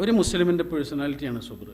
ഒരു മുസ്ലിമിന്റെ പേഴ്സണാലിറ്റിയാണ് സുബർ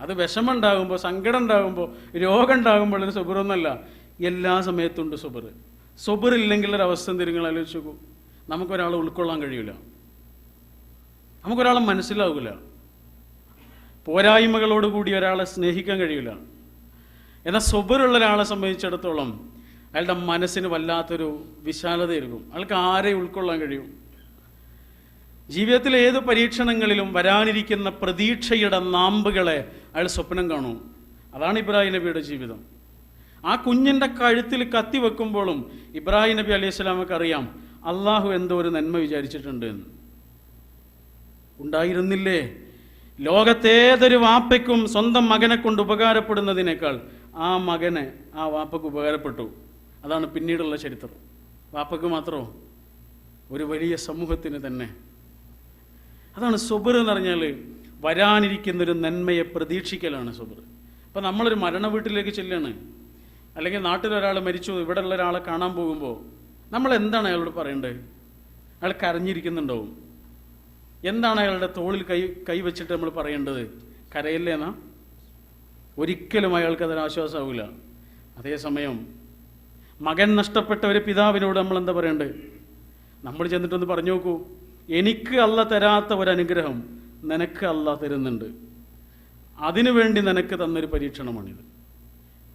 അത് വിഷമുണ്ടാകുമ്പോൾ സങ്കടം ഉണ്ടാകുമ്പോൾ രോഗം ഉണ്ടാകുമ്പോൾ ഒരു സുബറൊന്നല്ല എല്ലാ സമയത്തും ഉണ്ട് സുബർ സുബർ ഇല്ലെങ്കിൽ ഒരു അവസ്ഥ എന്തെങ്കിലും ആലോചിച്ച് നമുക്കൊരാളെ ഉൾക്കൊള്ളാൻ കഴിയില്ല നമുക്കൊരാളെ മനസ്സിലാവില്ല പോരായ്മകളോട് കൂടി ഒരാളെ സ്നേഹിക്കാൻ കഴിയില്ല എന്നാൽ സ്വബറുള്ള ഒരാളെ സംബന്ധിച്ചിടത്തോളം അയാളുടെ മനസ്സിന് വല്ലാത്തൊരു വിശാലതയായിരിക്കും അയാൾക്ക് ആരെ ഉൾക്കൊള്ളാൻ കഴിയും? ജീവിതത്തിലെ ഏത് പരീക്ഷണങ്ങളിലും വരാനിരിക്കുന്ന പ്രതീക്ഷയുടെ നാമ്പുകളെ അയാൾ സ്വപ്നം കാണും. അതാണ് ഇബ്രാഹിം നബിയുടെ ജീവിതം. ആ കുഞ്ഞിന്റെ കഴുത്തിൽ കത്തി വെക്കുമ്പോഴും ഇബ്രാഹിം നബി അലൈഹി സ്വലാമക്ക് അറിയാം അള്ളാഹു എന്തോ ഒരു നന്മ വിചാരിച്ചിട്ടുണ്ട് എന്ന്. ഉണ്ടായിരുന്നില്ലേ? ലോകത്തേതൊരു വാപ്പയ്ക്കും സ്വന്തം മകനെ കൊണ്ട് ഉപകാരപ്പെടുന്നതിനേക്കാൾ ആ മകനെ ആ വാപ്പയ്ക്ക് ഉപകാരപ്പെട്ടു. അതാണ് പിന്നീടുള്ള ചരിത്രം. വാപ്പയ്ക്ക് മാത്രമോ? ഒരു വലിയ സമൂഹത്തിന് തന്നെ. അതാണ് സുബർ എന്ന് പറഞ്ഞാൽ വരാനിരിക്കുന്നൊരു നന്മയെ പ്രതീക്ഷിക്കലാണ് സുബർ. ഇപ്പം നമ്മളൊരു മരണ വീട്ടിലേക്ക് ചെല്ലാണ്. അല്ലെങ്കിൽ നാട്ടിലൊരാൾ മരിച്ചു ഇവിടെ ഉള്ള ഒരാളെ കാണാൻ പോകുമ്പോൾ നമ്മൾ എന്താണ് അയാളോട് പറയേണ്ടത് അയാൾ കരഞ്ഞിരിക്കുന്നുണ്ടാവും. എന്താണ് അയാളുടെ തോളിൽ കൈ കൈവച്ചിട്ട് നമ്മൾ പറയേണ്ടത്? കരയല്ലേന്നാ ഒരിക്കലും അയാൾക്ക് അതൊരു ആശ്വാസമാവില്ല അതേസമയം മകൻ നഷ്ടപ്പെട്ട ഒരു പിതാവിനോട് നമ്മൾ എന്താ പറയേണ്ടത് നമ്മൾ ചെന്നിട്ടൊന്ന് പറഞ്ഞു നോക്കൂ. എനിക്ക് അല്ല തരാത്ത ഒരു അനുഗ്രഹം നിനക്ക് അല്ല തരുന്നുണ്ട്. അതിനുവേണ്ടി നിനക്ക് തന്നൊരു പരീക്ഷണമാണിത്.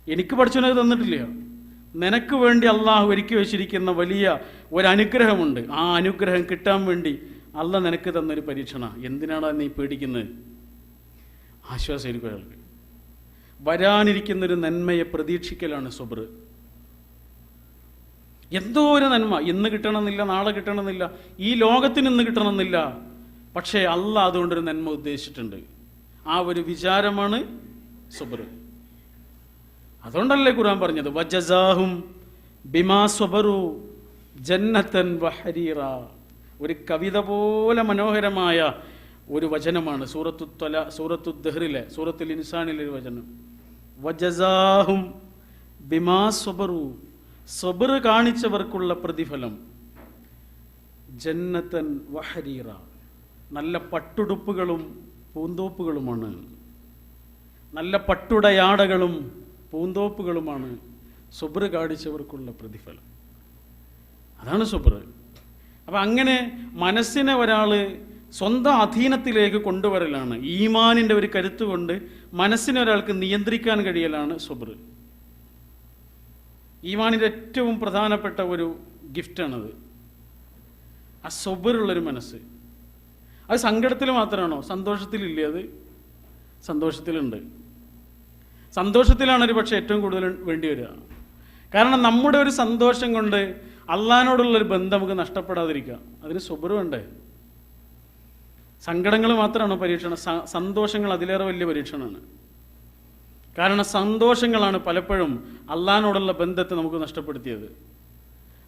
എനിക്ക് പഠിച്ചവനത് തന്നിട്ടില്ല. നിനക്ക് വേണ്ടി അള്ളാഹു ഒരുക്കി വെച്ചിരിക്കുന്ന വലിയ ഒരു അനുഗ്രഹമുണ്ട് ആ അനുഗ്രഹം കിട്ടാൻ വേണ്ടി അല്ല നിനക്ക് തന്നൊരു പരീക്ഷണ. എന്തിനാണ് നീ പേടിക്കുന്നത് ആശ്വാസമായിരിക്കും അയാൾക്ക് വരാനിരിക്കുന്നൊരു നന്മയെ പ്രതീക്ഷിക്കലാണ് സുബ്ര് എന്തോ ഒരു നന്മ. ഇന്ന് കിട്ടണമെന്നില്ല നാളെ കിട്ടണമെന്നില്ല. ഈ ലോകത്തിന് ഇന്ന് കിട്ടണമെന്നില്ല. പക്ഷേ അല്ല അതുകൊണ്ടൊരു നന്മ ഉദ്ദേശിച്ചിട്ടുണ്ട്. ആ ഒരു വിചാരമാണ് സുബർ അതുകൊണ്ടല്ലേ ഖുർആൻ പറഞ്ഞത്? വജസാഹും ബിമാ സ്വബറു ജന്നത്തൻ വഹരീറ. ഒരു കവിത പോലെ മനോഹരമായ ഒരു വചനമാണ് സൂറത്തു തൊല സൂറത്തു ദഹ്റിലെ സൂറത്തുൽ ഇൻസാനിലെ ഒരു വചനം. വജസാഹും ബിമാ സ്വബറു സ്വബർ കാണിച്ചവർക്കുള്ള പ്രതിഫലം. ജന്നത്തൻ വഹരീറ. നല്ല പട്ടുടുപ്പുകളും പൂന്തോപ്പുകളുമാണ്. നല്ല പട്ടുടയാടകളും പൂന്തോപ്പുകളുമാണ് സുബ്ര കാണിച്ചവർക്കുള്ള പ്രതിഫലം. അതാണ് സുബ്ര അപ്പം അങ്ങനെ മനസ്സിനെ ഒരാൾ സ്വന്തം അധീനത്തിലേക്ക് കൊണ്ടുവരലാണ്. ഈമാനിന്റെ ഒരു കരുത്ത് കൊണ്ട് മനസ്സിനെ ഒരാൾക്ക് നിയന്ത്രിക്കാൻ കഴിയലാണ് സുബ്ര ഈമാനിന്റെ ഏറ്റവും പ്രധാനപ്പെട്ട ഒരു ഗിഫ്റ്റാണത്. ആ സൊബറുള്ളൊരു മനസ്സ്. അത് സങ്കടത്തിൽ മാത്രമാണോ? സന്തോഷത്തിലില്ലേ അത്? സന്തോഷത്തിലുണ്ട്. സന്തോഷത്തിലാണ് ഒരു പക്ഷേ ഏറ്റവും കൂടുതൽ വേണ്ടി വരിക. കാരണം നമ്മുടെ ഒരു സന്തോഷം കൊണ്ട് അള്ളഹാനോടുള്ളൊരു ബന്ധം നമുക്ക് നഷ്ടപ്പെടാതിരിക്കുക. അതിന് സ്വബറുണ്ടേ വേണ്ടേ? സങ്കടങ്ങൾ മാത്രമാണോ പരീക്ഷണം? സന്തോഷങ്ങൾ അതിലേറെ വലിയ പരീക്ഷണമാണ്. കാരണം സന്തോഷങ്ങളാണ് പലപ്പോഴും അള്ളഹാനോടുള്ള ബന്ധത്തെ നമുക്ക് നഷ്ടപ്പെടുത്തിയത്.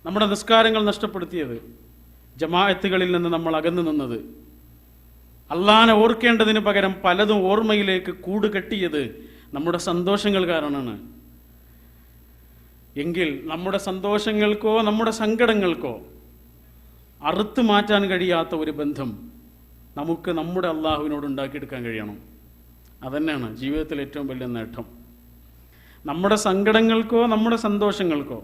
നമ്മുടെ നിസ്കാരങ്ങൾ നഷ്ടപ്പെടുത്തിയത്. ജമാഅത്തുകളിൽ നിന്ന് നമ്മൾ അകന്നു നിന്നത്. അള്ളഹാനെ ഓർക്കേണ്ടതിന് പകരം പലതും ഓർമ്മയിലേക്ക് കൂട് കെട്ടിയത് നമ്മുടെ സന്തോഷങ്ങൾ കാരണമാണ്. എങ്കിൽ നമ്മുടെ സന്തോഷങ്ങൾക്കോ നമ്മുടെ സങ്കടങ്ങൾക്കോ അറുത്തു മാറ്റാൻ കഴിയാത്ത ഒരു ബന്ധം നമുക്ക് നമ്മുടെ അള്ളാഹുവിനോട് ഉണ്ടാക്കിയെടുക്കാൻ കഴിയണം. അതന്നെയാണ് ജീവിതത്തിൽ ഏറ്റവും വലിയ നേട്ടം. നമ്മുടെ സങ്കടങ്ങൾക്കോ നമ്മുടെ സന്തോഷങ്ങൾക്കോ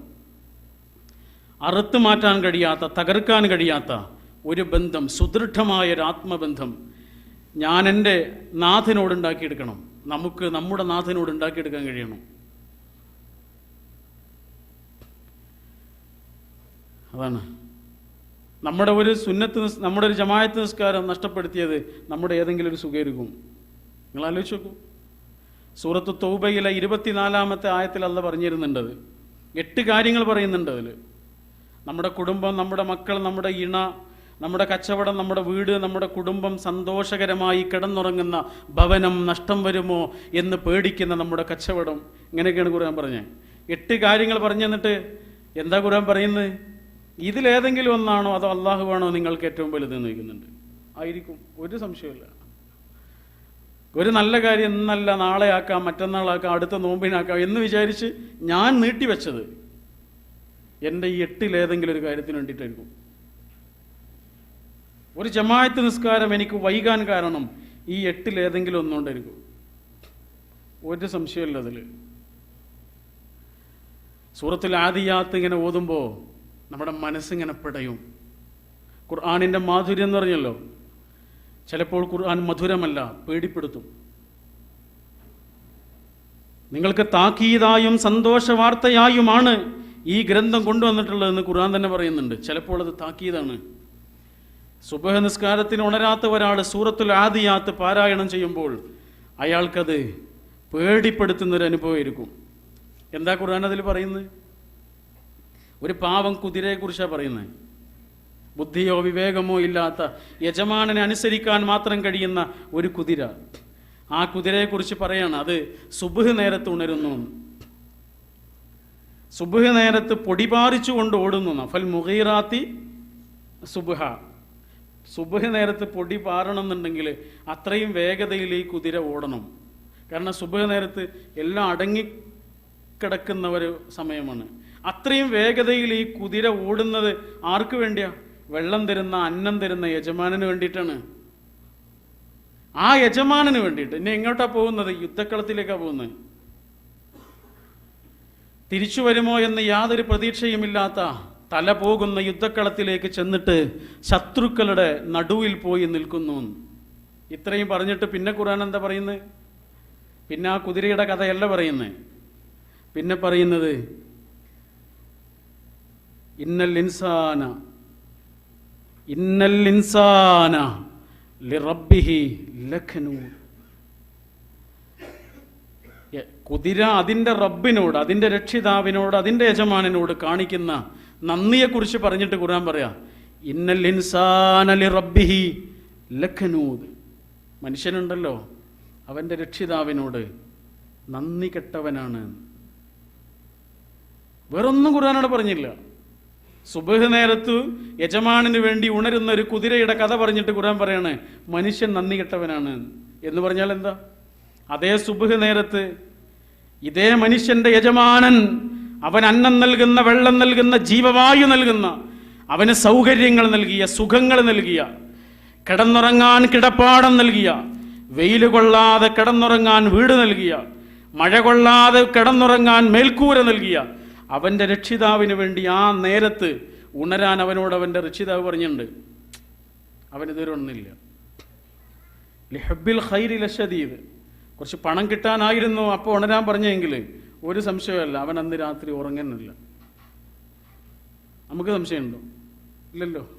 അറുത്തു മാറ്റാൻ കഴിയാത്ത തകർക്കാൻ കഴിയാത്ത ഒരു ബന്ധം സുദൃഢമായ ഒരു ആത്മബന്ധം ഞാൻ എന്റെ നാഥനോട് ഉണ്ടാക്കിയെടുക്കണം. നമുക്ക് നമ്മുടെ നാഥനോട് ഉണ്ടാക്കിയെടുക്കാൻ കഴിയണം. അതാണ്. നമ്മുടെ ഒരു സുന്നത്ത് നമ്മുടെ ഒരു ജമായത്ത് നിസ്കാരം നഷ്ടപ്പെടുത്തിയത് നമ്മുടെ ഏതെങ്കിലും ഒരു സുഖേരിക്കും നിങ്ങൾ ആലോചിച്ച് നോക്കൂ സൂറത്ത് തൗബയിലെ ഇരുപത്തിനാലാമത്തെ ആയത്തിൽ അല്ല പറഞ്ഞിരുന്നുണ്ടത് എട്ട് കാര്യങ്ങൾ പറയുന്നുണ്ട് അതിൽ നമ്മുടെ കുടുംബം നമ്മുടെ മക്കൾ നമ്മുടെ ഇണ നമ്മുടെ കച്ചവടം നമ്മുടെ വീട് നമ്മുടെ കുടുംബം സന്തോഷകരമായി കിടന്നുറങ്ങുന്ന ഭവനം നഷ്ടം വരുമോ എന്ന് പേടിക്കുന്ന നമ്മുടെ കച്ചവടം. ഇങ്ങനെയൊക്കെയാണ് ഖുർആൻ പറഞ്ഞത് എട്ട് കാര്യങ്ങൾ പറഞ്ഞു തന്നിട്ട് എന്താ ഖുർആൻ പറയുന്നത് ഇതിലേതെങ്കിലും ഒന്നാണോ അതോ അള്ളാഹുവാണോ നിങ്ങൾക്ക് ഏറ്റവും വലുത് നിൽക്കുന്നുണ്ട് ആയിരിക്കും. ഒരു സംശയമില്ല ഒരു നല്ല കാര്യം ഇന്നല്ല നാളെ ആക്കാം മറ്റന്നാളാക്കാം അടുത്ത നോമ്പിനാക്കാം എന്ന് വിചാരിച്ച് ഞാൻ നീട്ടിവെച്ചത് എന്റെ ഈ എട്ടിലേതെങ്കിലും ഒരു കാര്യത്തിന് വേണ്ടിയിട്ടായിരിക്കും. ഒരു ജമായത്ത് നിസ്കാരം എനിക്ക് വൈകാൻ കാരണം ഈ എട്ടിലേതെങ്കിലും ഒന്നുകൊണ്ടായിരിക്കും. ഒരു സംശയമില്ല അതിൽ സൂറത്തിൽ ആദിയാത്ത് ഇങ്ങനെ ഓതുമ്പോൾ നമ്മുടെ മനസ്സിങ്ങനെ പിടയും. ഖുർആാനിന്റെ മാധുര്യം എന്ന് പറഞ്ഞല്ലോ. ചിലപ്പോൾ ഖുർആൻ മധുരമല്ല പേടിപ്പെടുത്തും. നിങ്ങൾക്ക് താക്കീതായും സന്തോഷ വാർത്തയായുമാണ് ഈ ഗ്രന്ഥം കൊണ്ടുവന്നിട്ടുള്ളതെന്ന് ഖുർആൻ തന്നെ പറയുന്നുണ്ട്. ചിലപ്പോൾ അത് താക്കീതാണ്. സുബഹ നിസ്കാരത്തിന് ഉണരാത്ത ഒരാൾ സൂറത്തുൽ ആദിയാത്ത് പാരായണം ചെയ്യുമ്പോൾ അയാൾക്കത് പേടിപ്പെടുത്തുന്നൊരു അനുഭവമായിരിക്കും എന്താ ഖുർആൻ അതിൽ പറയുന്നത്? ഒരു പാവം കുതിരയെക്കുറിച്ചാണ് പറയുന്നത്. ബുദ്ധിയോ വിവേകമോ ഇല്ലാത്ത യജമാനനെ അനുസരിക്കാൻ മാത്രം കഴിയുന്ന ഒരു കുതിര. ആ കുതിരയെക്കുറിച്ച് പറയാണ് അത് സുബുഹ് നേരത്ത് ഉണരുന്നു. സുബുഹ് നേരത്ത് പൊടിപാറിച്ചുകൊണ്ട് ഓടുന്നു. നഫൽ മുഹീറാത്തി സുബുഹ. സുബുഹ് നേരത്ത് പൊടി പാറണം എന്നുണ്ടെങ്കിൽ അത്രയും വേഗതയിൽ ഈ കുതിര ഓടണം. കാരണം സുബുഹ് നേരത്ത് എല്ലാം അടങ്ങി കിടക്കുന്ന ഒരു സമയമാണ്. അത്രയും വേഗതയിൽ ഈ കുതിര ഓടുന്നത് ആർക്ക് വേണ്ടിയാ? വെള്ളം തരുന്ന അന്നം തരുന്ന യജമാനന് വേണ്ടിയിട്ടാണ്. ആ യജമാനന് വേണ്ടിയിട്ട് ഇനി എങ്ങോട്ടാ പോകുന്നത്? യുദ്ധക്കളത്തിലേക്കാണ് പോകുന്നത്. തിരിച്ചു വരുമോ എന്ന് യാതൊരു പ്രതീക്ഷയുമില്ലാത്ത തല പോകുന്ന യുദ്ധക്കളത്തിലേക്ക് ചെന്നിട്ട് ശത്രുക്കളുടെ നടുവിൽ പോയി നിൽക്കുന്നു. ഇത്രയും പറഞ്ഞിട്ട് പിന്നെ ഖുർആൻ എന്താ പറയുന്നത്? പിന്നെ ആ കുതിരയുടെ കഥയല്ല പറയുന്നത്. പിന്നെ പറയുന്നത് ഇന്നൽ ഇൻസാന ഇന്നൽ ഇൻസാന കുതിര അതിന്റെ റബ്ബിനോട് അതിന്റെ രക്ഷിതാവിനോട് അതിന്റെ യജമാനനോട് കാണിക്കുന്ന നന്ദിയെക്കുറിച്ച് പറഞ്ഞിട്ട് ഖുർആൻ പറയാം ഇന്നൽ ഇൻസാനലി റബ്ബിഹി ലഖനൂദ് മനുഷ്യനുണ്ടല്ലോ അവന്റെ രക്ഷിതാവിനോട് നന്ദി കെട്ടവനാണ്. വേറൊന്നും ഖുർആനോട് പറഞ്ഞില്ല. സുബഹ് നേരത്ത് യജമാനന് വേണ്ടി ഉണരുന്ന ഒരു കുതിരയുടെ കഥ പറഞ്ഞിട്ട് ഖുർആൻ പറയാണ് മനുഷ്യൻ നന്ദി കെട്ടവനാണ്. എന്ന് പറഞ്ഞാൽ എന്താ? അതേ സുബഹ് നേരത്ത് ഇതേ മനുഷ്യന്റെ യജമാനൻ അവൻ അന്നം നൽകുന്ന വെള്ളം നൽകുന്ന ജീവവായു നൽകുന്ന അവന് സൗകര്യങ്ങൾ നൽകിയ സുഖങ്ങൾ നൽകിയ കിടന്നുറങ്ങാൻ കിടപ്പാടം നൽകിയ വെയിൽ കൊള്ളാതെ കിടന്നുറങ്ങാൻ വീട് നൽകിയ മഴ കൊള്ളാതെ കിടന്നുറങ്ങാൻ മേൽക്കൂര നൽകിയ അവന്റെ രക്ഷിതാവിന് വേണ്ടി ആ നേരത്ത് ഉണരാൻ അവനോട് അവന്റെ രക്ഷിതാവ് പറഞ്ഞിട്ടുണ്ട്. അവനിതുവരെ ഒന്നില്ല. ലിഹബിൽ ഖൈരി ലഷദീദ് കുറച്ച് പണം കിട്ടാനായിരുന്നു അപ്പോൾ ഉണരാൻ പറഞ്ഞെങ്കിൽ ഒരു സംശയമല്ല. അവൻ അന്ന് രാത്രി ഉറങ്ങുന്നില്ല. നമുക്ക് സംശയമുണ്ടോ? ഇല്ലല്ലോ.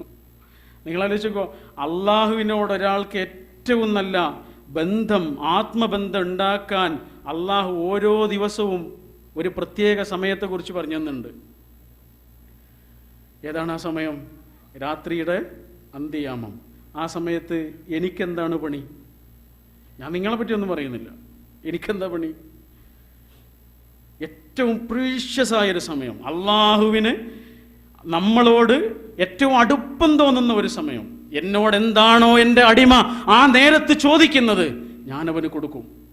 നിങ്ങൾ ആലോചിച്ചോ അള്ളാഹുവിനോട് ഒരാൾക്ക് ഏറ്റവും നല്ല ബന്ധം ആത്മബന്ധം ഉണ്ടാക്കാൻ അള്ളാഹു ഓരോ ദിവസവും ഒരു പ്രത്യേക സമയത്തെക്കുറിച്ച് പറഞ്ഞു ഏതാണ് ആ സമയം? രാത്രിയുടെ അന്ത്യയാമം. ആ സമയത്ത് എനിക്കെന്താണ് പണി? ഞാൻ നിങ്ങളെ പറ്റി ഒന്നും പറയുന്നില്ല. എനിക്കെന്താ പണി? ഏറ്റവും പ്രീഷ്യസായൊരു സമയം. അള്ളാഹുവിന് നമ്മളോട് ഏറ്റവും അടുപ്പം തോന്നുന്ന ഒരു സമയം. എന്നോട് എന്താണോ എന്റെ അടിമ ആ നേരത്ത് ചോദിക്കുന്നത് ഞാനവന് കൊടുക്കും.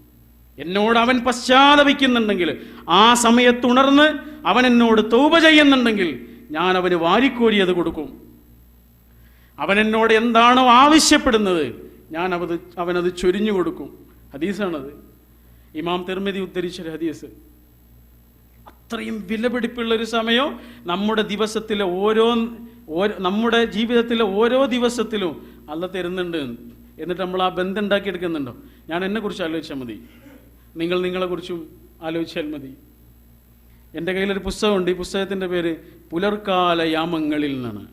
എന്നോട് അവൻ പശ്ചാത്തപിക്കുന്നുണ്ടെങ്കിൽ ആ സമയത്ത് ഉണർന്ന് അവൻ എന്നോട് തൗപ ചെയ്യുന്നുണ്ടെങ്കിൽ ഞാൻ അവന് വാരിക്കോരിയത് കൊടുക്കും. അവൻ എന്നോട് എന്താണോ ആവശ്യപ്പെടുന്നത് ഞാൻ അവത് അവനത് ചൊരിഞ്ഞു കൊടുക്കും. ഹദീസാണത്. ഇമാം തിർമിതി ഉദ്ധരിച്ചൊരു ഹദീസ്. അത്രയും വിലപിടിപ്പുള്ള ഒരു സമയം നമ്മുടെ ദിവസത്തിലെ ഓരോ ഓരോ നമ്മുടെ ജീവിതത്തിലെ ഓരോ ദിവസത്തിലും അല്ല തരുന്നുണ്ട് എന്നിട്ട് നമ്മൾ ആ ബന്ധം ഉണ്ടാക്കിയെടുക്കുന്നുണ്ടോ? ഞാൻ എന്നെക്കുറിച്ച് ആലോചിച്ചാൽ മതി. നിങ്ങൾ നിങ്ങളെക്കുറിച്ചും ആലോചിച്ചാൽ മതി. എന്റെ കയ്യിലൊരു പുസ്തകമുണ്ട്. ഈ പുസ്തകത്തിന്റെ പേര് പുലർക്കാല യാമങ്ങളിൽ നിന്നാണ്.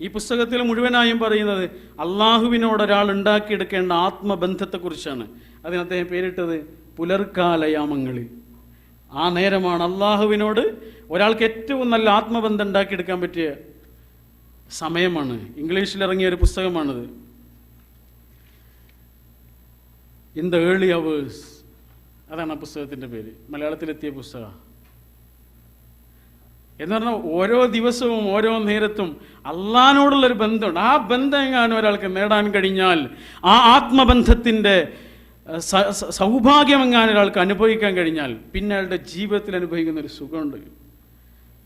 ഈ പുസ്തകത്തിൽ മുഴുവനായും പറയുന്നത് അള്ളാഹുവിനോട് ഒരാൾ ഉണ്ടാക്കിയെടുക്കേണ്ട ആത്മബന്ധത്തെക്കുറിച്ചാണ്. അതിന് അദ്ദേഹം പേരിട്ടത് പുലർക്കാലയാമങ്ങളിൽ ആ നേരമാണ് അള്ളാഹുവിനോട് ഒരാൾക്ക് ഏറ്റവും നല്ല ആത്മബന്ധം ഉണ്ടാക്കിയെടുക്കാൻ പറ്റിയ സമയമാണ്. ഇംഗ്ലീഷിൽ ഇറങ്ങിയ ഒരു പുസ്തകമാണിത്. ഇൻ ദ ഏർലി അവേഴ്സ് അതാണ് ആ പുസ്തകത്തിന്റെ പേര്. മലയാളത്തിലെത്തിയ പുസ്തകം. എന്ന് പറഞ്ഞാൽ ഓരോ ദിവസവും ഓരോ നേരത്തും അള്ളഹാനോടുള്ളൊരു ബന്ധമുണ്ട്. ആ ബന്ധം എങ്ങാനും ഒരാൾക്ക് നേടാൻ കഴിഞ്ഞാൽ ആ ആത്മബന്ധത്തിന്റെ സൗഭാഗ്യം എങ്ങാനും ഒരാൾക്ക് അനുഭവിക്കാൻ കഴിഞ്ഞാൽ പിന്നെ അയാളുടെ ജീവിതത്തിൽ അനുഭവിക്കുന്ന ഒരു സുഖമുണ്ട്.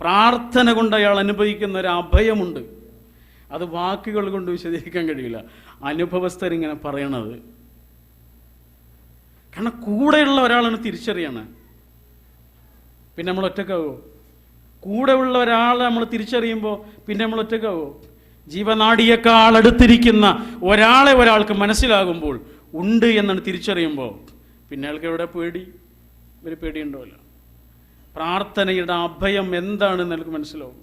പ്രാർത്ഥന കൊണ്ട് അയാൾ അനുഭവിക്കുന്ന ഒരു അഭയമുണ്ട്. അത് വാക്കുകൾ കൊണ്ട് വിശദീകരിക്കാൻ കഴിയില്ല. അനുഭവസ്ഥരിങ്ങനെ പറയണത്. കാരണം കൂടെയുള്ള ഒരാളാണ് തിരിച്ചറിയണത് പിന്നെ നമ്മൾ ഒറ്റക്കാവോ? കൂടെ ഉള്ള ഒരാളെ നമ്മൾ തിരിച്ചറിയുമ്പോൾ പിന്നെ നമ്മൾ ഒറ്റക്കാവോ? ജീവനാടിയേക്കാൾ അടുത്തിരിക്കുന്ന ഒരാളെ ഒരാൾക്ക് മനസ്സിലാകുമ്പോൾ ഉണ്ട് എന്നാണ് തിരിച്ചറിയുമ്പോൾ പിന്നെ അയാൾക്ക് എവിടെ പേടി? ഒരു പേടിയുണ്ടാവില്ല പ്രാർത്ഥനയുടെ അഭയം എന്താണെന്ന് എനിക്ക് മനസ്സിലാവും.